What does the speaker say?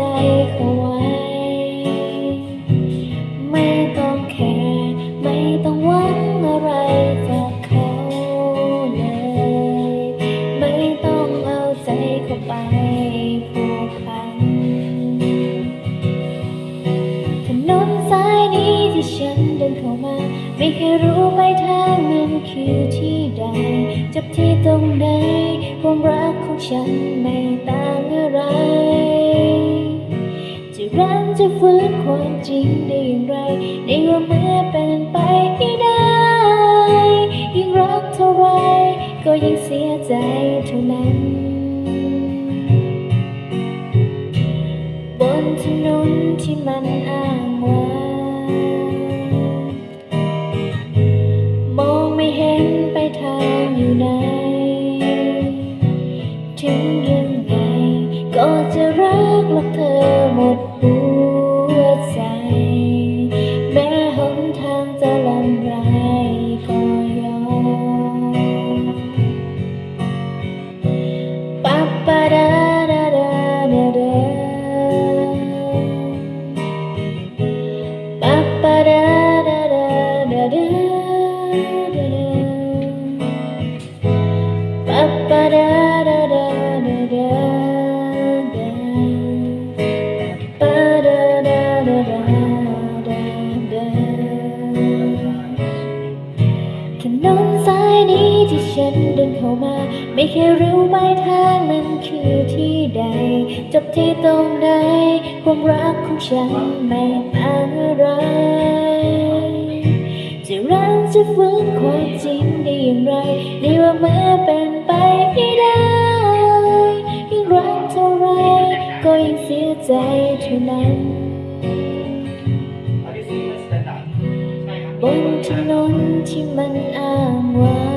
ใจเขาไว้ ไม่ต้องแคร์ไม่ต้องหวังอะไรจากเขาเลย ไม่ต้องเอาใจเขาไปผูกพันถนนสายนี้ที่ฉันเดินเข้ามา ไม่เคยรู้ไปทางนั้นคือที่ใดจบที่ตรงใดความรักของฉันไม่ต่า จะฟื้นความจริงได้อย่างไร ในว่าเมื่อเป็นไปไม่ได้ ยิ่งรักเท่าไรก็ยิ่งเสียใจเท่านั้น บนถนนที่มันอ้างว้างมองไม่เห็นไปทางอยู่ไหนถึงยังไงก็จะรักและเธอหมดหัว ถนนสายนี้ที่ฉันเดินเข้ามา ไม่เคยรู้ไปทางนั้นคือที่ใด จบที่ตรงใดความรักของฉันไม่ต่างอะไร รักจะฟื้นความจริงได้อย่างไรในว่าเมื่อเป็นไปไม่ได้ยิ่งรักเท่าไรก็ยิ่งเสียใจเท่านั้นบนถนนที่มันอ้างว้าง